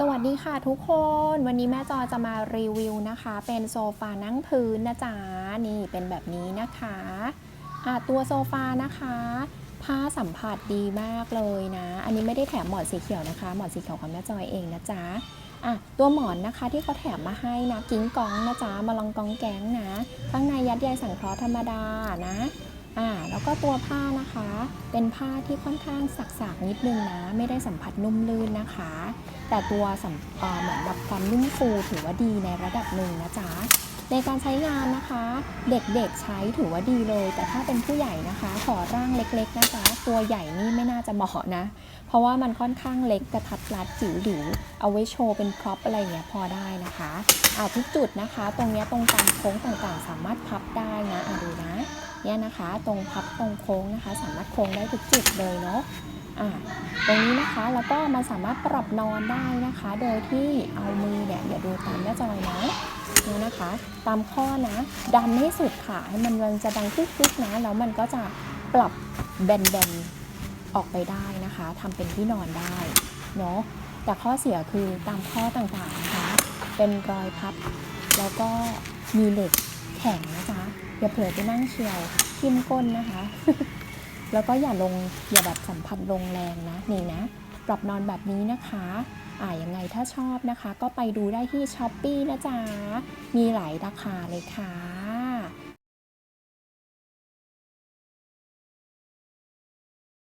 สวัสดีค่ะทุกคนวันนี้แม่จอยจะมารีวิวนะคะ เป็นโซฟานั่งพื้นนะจ๊ะนี่เป็นแบบนี้นะคะะตัวโซฟานะคะ ผ้าสัมผัสดีมากเลยนะ อันนี้ไม่ได้แถมหมอนสีเขียวนะคะหมอนสีเขียวของแม่จอยเองนะจ๊ะอะตัวหมอนนะคะที่เขาแถมมาให้นะกิ้งกองนะจ๊ะมาลองกองแกงนะข้างในยัดใยสังเคราะห์ธรรมดานะ อ่าแล้วก็ตัวผ้านะคะ เป็นผ้าที่ค่อนข้างสักๆนิดนึงนะ ไม่ได้สัมผัสนุ่มลื่นนะคะ แต่ตัวเอ่อเหมือนแบบความนุ่มฟูถือว่าดีในระดับหนึ่งนะจ๊ะ ในการใช้งานนะคะ เด็กๆใช้ถือว่าดีเลย แต่ถ้าเป็นผู้ใหญ่นะคะ ขอร่างเล็กๆนะจ๊ะตัวใหญ่นี่ไม่น่าจะเหมาะนะ เพราะว่ามันค่อนข้างเล็กกระทัดรัดจิ๋วหลิวเอาไว้โชว์เป็นพร็อพอะไรเงี้ยพอได้นะคะอ่าทุกจุดนะคะ ตรงเนี้ยตรงตามโค้งต่างๆ สามารถพับได้นะอ่าดูนะเนี่ยนะคะ ตรงพับตรงโค้งนะคะ สามารถโค้งได้ทุกจุดเลยเนาะอ่าตรงนี้นะคะแล้วก็มันสามารถปรับนอนได้นะคะ โดยที่เอามือเนี่ยอย่าดูตามแม่จอนะ นะคะ ตามข้อนะดันให้สุดค่ะ ให้มันมันจะดังคึกๆนะ แล้วมันก็จะปรับแบนๆ ออกไปได้นะคะทำเป็นที่นอนได้เนาะ แต่ข้อเสียคือตามข้อต่างๆนะคะ เป็นรอยพับ แล้วก็มีเหล็กแข็งนะจ๊ะ อย่าเผลอไปนั่งเชียวทิ่มก้นนะคะ แล้วก็อย่าลงอย่าแบบสัมผัสลงแรงนะ นี่นะ ปรับนอนแบบนี้นะคะ อ่ายังไงถ้าชอบนะคะ ก็ไปดูได้ที่ช้อปปีนะจ๊ะ มีหลายราคาเลยค่ะ